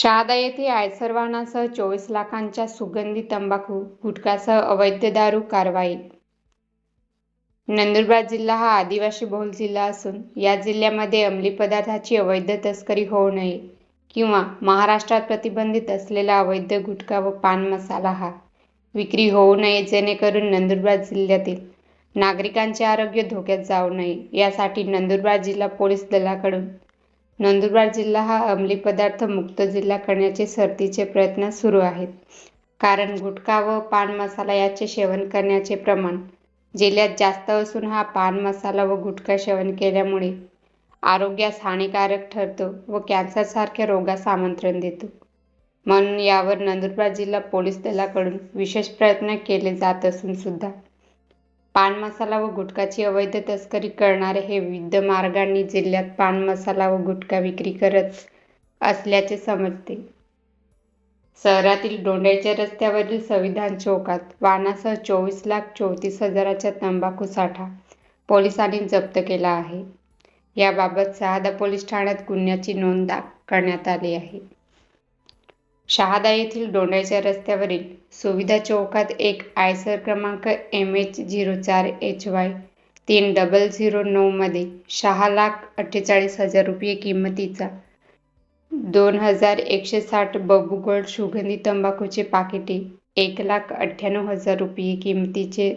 शहादा येथे आयसरवानासह चोवीस लाखांच्या सुगंधी तंबाखू गुटखासह अवैध दारू कारवाई. नंदुरबार जिल्हा हा आदिवासी बहुल जिल्हा असून या जिल्ह्यामध्ये अंमली पदार्थाची अवैध तस्करी होऊ नये किंवा महाराष्ट्रात प्रतिबंधित असलेला अवैध गुटखा व पान मसाला हा विक्री होऊ नये जेणेकरून नंदुरबार जिल्ह्यातील नागरिकांचे आरोग्य धोक्यात जाऊ नये. यासाठी नंदुरबार जिल्हा पोलीस दलाकडून नंदुरबार जिल्हा हा अंमली पदार्थ मुक्त जिल्हा करण्याचे सर्तीचे प्रयत्न सुरू आहेत. कारण गुटखा व पान मसाला याचे सेवन करण्याचे प्रमाण जिल्ह्यात जास्त असून हा पान मसाला व गुटखा सेवन केल्यामुळे आरोग्यास हानिकारक ठरतो व कॅन्सरसारख्या रोगास आमंत्रण देतो. म्हणून यावर नंदुरबार जिल्हा पोलीस दलाकडून विशेष प्रयत्न केले जात असून सुद्धा पान मसाला व गुटखाची अवैध तस्करी करणारे हे विविध मार्गांनी जिल्ह्यात पान मसाला व गुटखा विक्री करत असल्याचे समजते. शहरातील डोंड्याच्या रस्त्यावरील संविधान चौकात वाहनासह चोवीस लाख चौतीस हजाराचा तंबाखू साठा पोलिसांनी जप्त केला आहे. याबाबत सहादा पोलीस ठाण्यात गुन्ह्याची नोंद करण्यात आली आहे. शहादा येथील डोंड्याच्या रस्त्यावरील सुविधा चौकात एक आयसर क्रमांक एम एच झिरो चार एच वाय तीन डबल झिरो नऊमध्ये सहा लाख अठ्ठेचाळीस हजार रुपये किंमतीचा दोन हजार एकशे साठ बब्बू गोल्ड सुगंधी तंबाखूचे पाकिटे एक लाख अठ्ठ्याण्णव हजार रुपये किमतीचे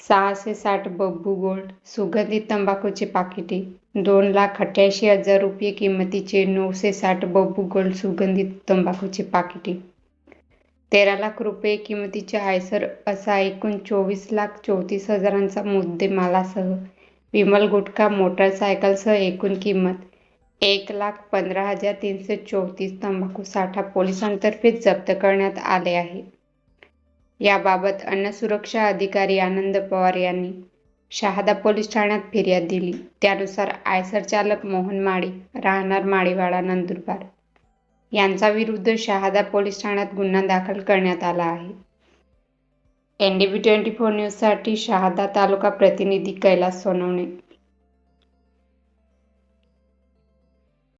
सहाशे साठ बब्बू गोल्ड सुगंधित तंबाखूची पाकिटे दोन लाख अठ्ठ्याऐंशी हजार रुपये किंमतीचे नऊशे साठ बब्बू गोल्ड सुगंधित तंबाखूचे पाकिटे. तेरा लाख रुपये किंमतीचे आयसर असा एकूण चोवीस लाख चौतीस हजारांचा मुद्देमालासह विमल गुटखा मोटरसायकलसह एकूण किंमत एक लाख पंधरा हजार तीनशे चौतीस तंबाखू साठा पोलिसांतर्फे जप्त करण्यात आले आहे. याबाबत अन्न सुरक्षा अधिकारी आनंद पवार यांनी शहादा पोलीस ठाण्यात फिर्याद दिली. त्यानुसार आयसर चालक मोहन माळी राहणार माळीवाडा नंदुरबार यांचा विरुद्ध शहादा पोलीस ठाण्यात गुन्हा दाखल करण्यात आला आहे. N D B twenty four न्यूजसाठी शहादा तालुका प्रतिनिधी कैलास सोनवणे